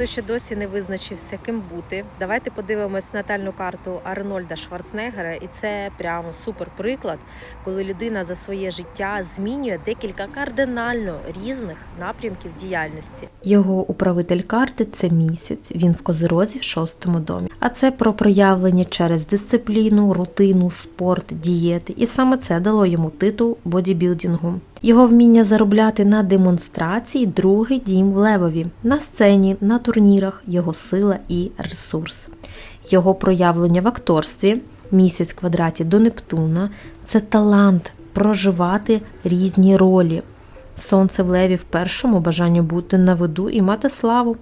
Хто ще досі не визначився, ким бути, давайте подивимось натальну карту Арнольда Шварценеггера, і це прямо супер приклад, коли людина за своє життя змінює декілька кардинально різних напрямків діяльності. Його управитель карти це місяць. Він в козирозі в шостому домі. А це про проявлення через дисципліну, рутину, спорт, дієти. І саме це дало йому титул бодібілдингу. Його вміння заробляти на демонстрації другий дім в Левові, на сцені, на турнірах, його сила і ресурс. Його проявлення в акторстві, місяць в квадраті до Нептуна це талант проживати різні ролі. Сонце в леві в першому бажання бути на виду і мати славу.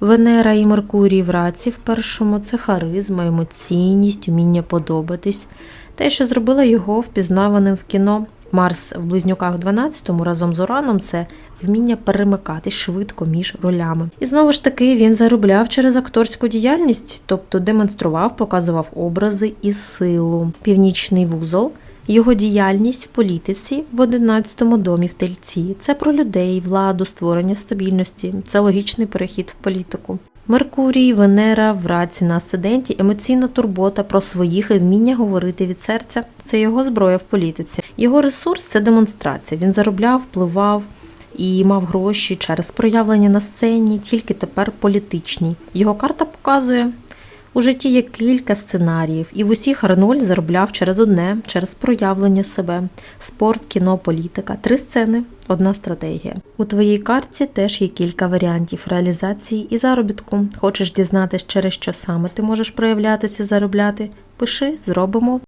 Венера і Меркурій в раці в першому це харизма, емоційність, вміння подобатись. Те, що зробило його впізнаваним в кіно. Марс в близнюках 12-му разом з Ураном це вміння перемикати швидко між ролями. І знову ж таки він заробляв через акторську діяльність, тобто демонстрував, показував образи і силу. Північний вузол. Його діяльність в політиці в 11-му домі в тельці це про людей, владу, створення стабільності, це логічний перехід в політику. Меркурій, Венера в раці на асценденті, емоційна турбота про своїх і вміння говорити від серця це його зброя в політиці. Його ресурс це демонстрація. Він заробляв, впливав і мав гроші через проявлення на сцені, тільки тепер політичні. Його карта показує. У житті є кілька сценаріїв, і в усіх Арнольд заробляв через одне, через проявлення себе: спорт, кіно, політика, три сцени, одна стратегія. У твоїй картці теж є кілька варіантів реалізації і заробітку. Хочеш дізнатись, через що саме ти можеш проявлятися, заробляти? Пиши, зробимо.